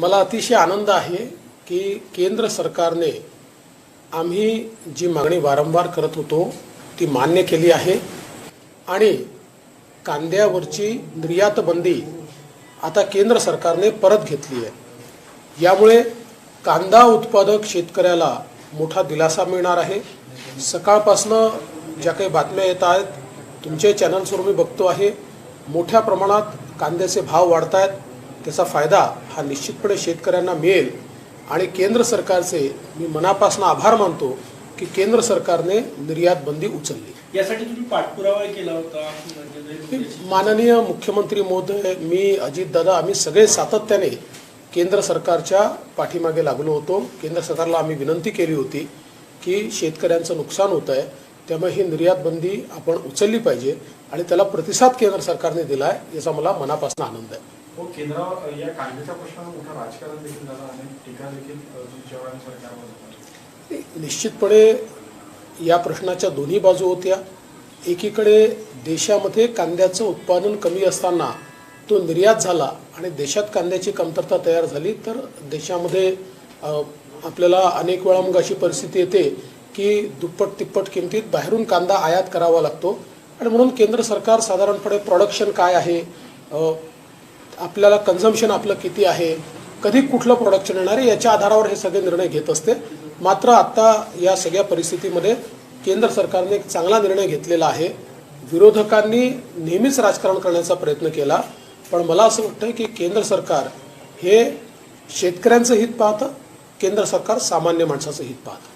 मला अतिशय आनंद आहे की केंद्र सरकारने आम्ही जी मागणी वारंवार करत होतो ती मान्य केली आहे. आणि कांद्यावरची निर्यातबंदी आता केंद्र सरकारने परत घेतली आहे. यामुळे कांदा उत्पादक शेतकऱ्याला मोठा दिलासा मिळणार आहे. सकाळपासनं ज्या काही बातम्या येत आहेत तुमचे चॅनल्सवर मी बघतो आहे मोठ्या प्रमाणात कांद्याचे भाव वाढत आहेत त्याचा फायदा हा निश्चितपणे शेतकऱ्यांना मिळेल. आणि केंद्र सरकारचे मी मनापासून आभार मानतो की केंद्र सरकारने निर्यात बंदी उचलली. यासाठी तुम्ही पाठपुरावा केला होता. माननीय मुख्यमंत्री महोदय मी अजितदादा आम्ही सगळे सातत्याने केंद्र सरकारच्या पाठीमागे लागलो होतो. केंद्र सरकारला आम्ही विनंती केली होती की शेतकऱ्यांचं नुकसान होत आहे त्यामुळे ही निर्यात बंदी आपण उचलली पाहिजे आणि त्याला प्रतिसाद केंद्र सरकारने दिला आहे याचा मला मनापासून आनंद आहे. हो केंद्रावर या कायद्याच्या प्रश्नावर मोठं राजकारण देखील झालं आणि टीका देखील सरकारवर निश्चितपणे या प्रश्नाच्या दोन्ही बाजू होत्या. एकीकडे देशामध्ये कांद्याचं उत्पादन कमी असताना तो निर्यात झाला आणि देशात कांद्याची कमतरता तयार झाली तर देशामध्ये आपल्याला अनेक वेळा मग अशी परिस्थिती येते की दुप्पट तिप्पट किमतीत बाहेरून कांदा आयात करावा लागतो. आणि म्हणून केंद्र सरकार साधारणपणे प्रोडक्शन काय आहे? आपल्याला कन्झम्पशन आपलं किती आहे कधी कुठलं प्रोडक्शन येणार आहे याच्या आधारावर हे सगळे निर्णय घेत असते. मात्र आत्ता या सगळ्या परिस्थितीमध्ये केंद्र सरकारने एक चांगला निर्णय घेतलेला आहे. विरोधकांनी नेहमीच राजकारण करण्याचा प्रयत्न केला पण मला असं वाटतं की केंद्र सरकार हे शेतकऱ्यांचं हित पाहतं केंद्र सरकार सामान्य माणसाचं हित पाहतं.